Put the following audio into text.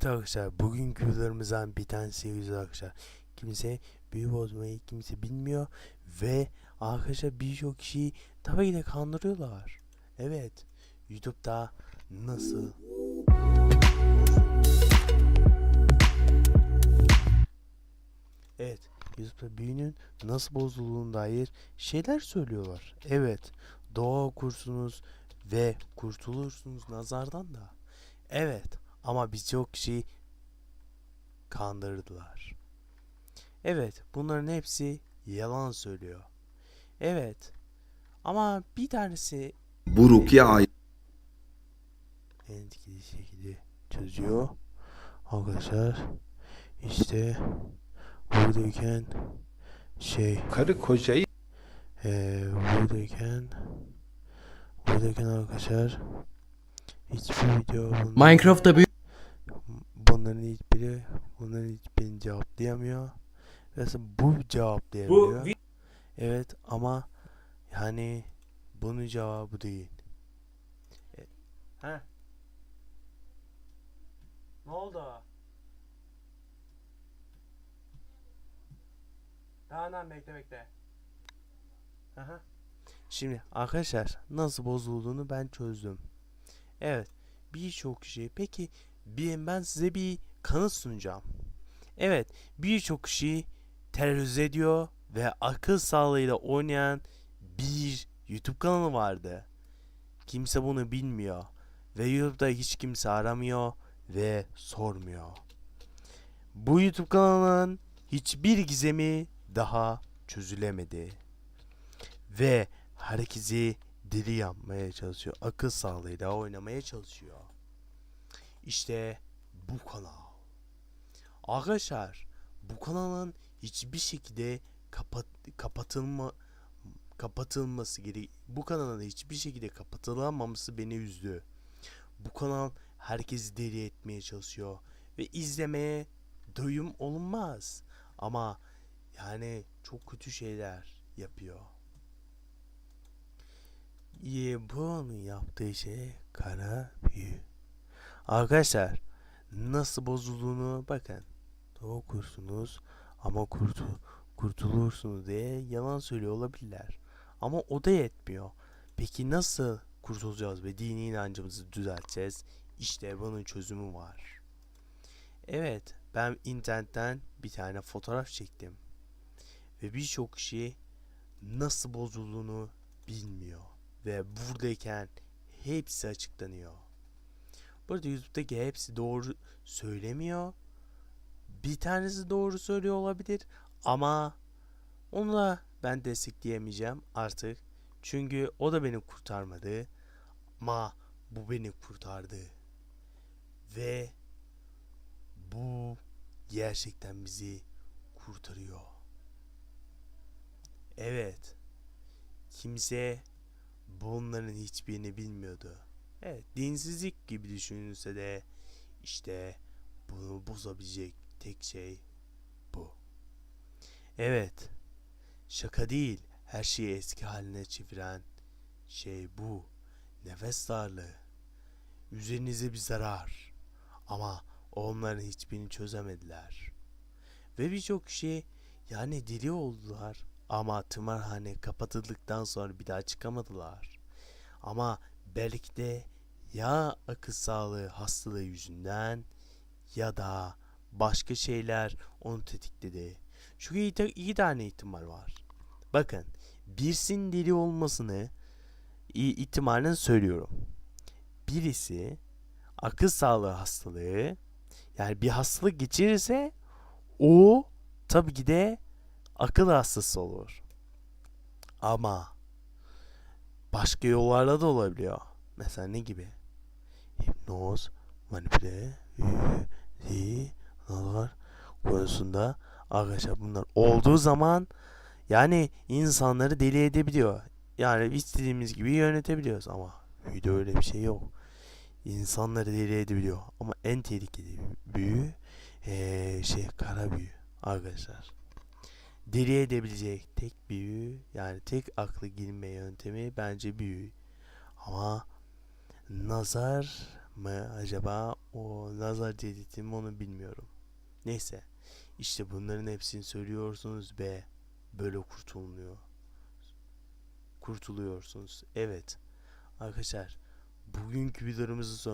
Evet arkadaşlar bugünkü videolarımızdan bir tanesi güzel arkadaşlar. Kimse büyü bozmayı kimse bilmiyor ve arkadaşlar birçok kişiyi tabii ki de kandırıyorlar. Evet YouTube'da nasıl Evet YouTube'da büyünün nasıl bozulduğuna dair şeyler söylüyorlar. Evet doğa okursunuz ve kurtulursunuz nazardan da. Evet ama birçok kişi kandırdılar. Evet bunların hepsi yalan söylüyor. Evet ama bir tanesi Bu rukiye ait en etkili şekilde çözüyor. Arkadaşlar işte buradayken şey Karı kocayı Ee, buradayken buradayken arkadaşlar hiçbir video bunların, Minecraft'ta büyük hiçbiri bunların hiçbirini cevaplayamıyor. Mesela bu cevaplayabiliyor. vi- evet ama yani bunun cevabı değil. E, he? Ne oldu? Tamam bekle bekle. Aha. Şimdi arkadaşlar nasıl bozulduğunu ben çözdüm. Evet birçok kişi peki bir, ben size bir kanıt sunacağım. Evet birçok kişi terörize ediyor ve akıl sağlığıyla oynayan bir YouTube kanalı vardı. Kimse bunu bilmiyor ve YouTube'da hiç kimse aramıyor ve sormuyor. Bu YouTube kanalının hiçbir gizemi daha çözülemedi ve herkesi deli yapmaya çalışıyor. Akıl sağlığıyla oynamaya çalışıyor. İşte bu kanal. Arkadaşlar bu kanalın hiçbir şekilde kapat kapatılma kapatılması gere bu kanalın hiçbir şekilde kapatılamaması beni üzdü. Bu kanal herkesi deli etmeye çalışıyor ve izlemeye doyum olunmaz. Ama yani çok kötü şeyler yapıyor. İyi bu onun yaptığı şey kara büyü. Arkadaşlar nasıl bozulduğunu bakın. Okursunuz ama kurtu, kurtulursunuz diye yalan söylüyor olabilirler. Ama o da yetmiyor. Peki nasıl kurtulacağız ve dini inancımızı düzelteceğiz? İşte bunun çözümü var. Evet ben internetten bir tane fotoğraf çektim. Ve birçok kişi nasıl bozulduğunu bilmiyor. Ve buradayken hepsi açıklanıyor. Burada YouTube'daki hepsi doğru söylemiyor. Bir tanesi doğru söylüyor olabilir ama onu da ben destekleyemeyeceğim artık. Çünkü o da beni kurtarmadı. Ama bu beni kurtardı. Ve bu gerçekten bizi kurtarıyor. Evet. Kimse bunların hiçbirini bilmiyordu. Evet, dinsizlik gibi düşünülse de işte bunu bozabilecek tek şey bu. Evet. Şaka değil. Her şeyi eski haline çeviren şey bu. Nefes darlığı. Üzerinize bir zarar. Ama onların hiçbirini çözemediler. Ve birçok kişi yani deli oldular ama tımarhane kapatıldıktan sonra bir daha çıkamadılar. Ama belki de ya akıl sağlığı hastalığı yüzünden ya da başka şeyler onu tetikledi. Çünkü iki, iki tane ihtimal var. Bakın birisinin deli olmasını ihtimalini söylüyorum. Birisi akıl sağlığı hastalığı yani bir hastalık geçirirse o tabii ki de akıl hastası olur. Ama başka yollarla da olabiliyor. Mesela ne gibi? Hipnoz, manipüle, zinalar konusunda arkadaşlar bunlar olduğu zaman yani insanları deli edebiliyor. Yani istediğimiz gibi yönetebiliyoruz ama video öyle bir şey yok. İnsanları deli edebiliyor. Ama en tehlikeli büyü eee, şey kara büyü arkadaşlar. Deli edebilecek tek büyü yani tek aklı girme yöntemi bence büyü. Ama nazar mı acaba o nazar değdirdi mi onu bilmiyorum. Neyse işte bunların hepsini söylüyorsunuz be böyle kurtulunuyor. Kurtuluyorsunuz. Evet arkadaşlar bugünkü videomuzun son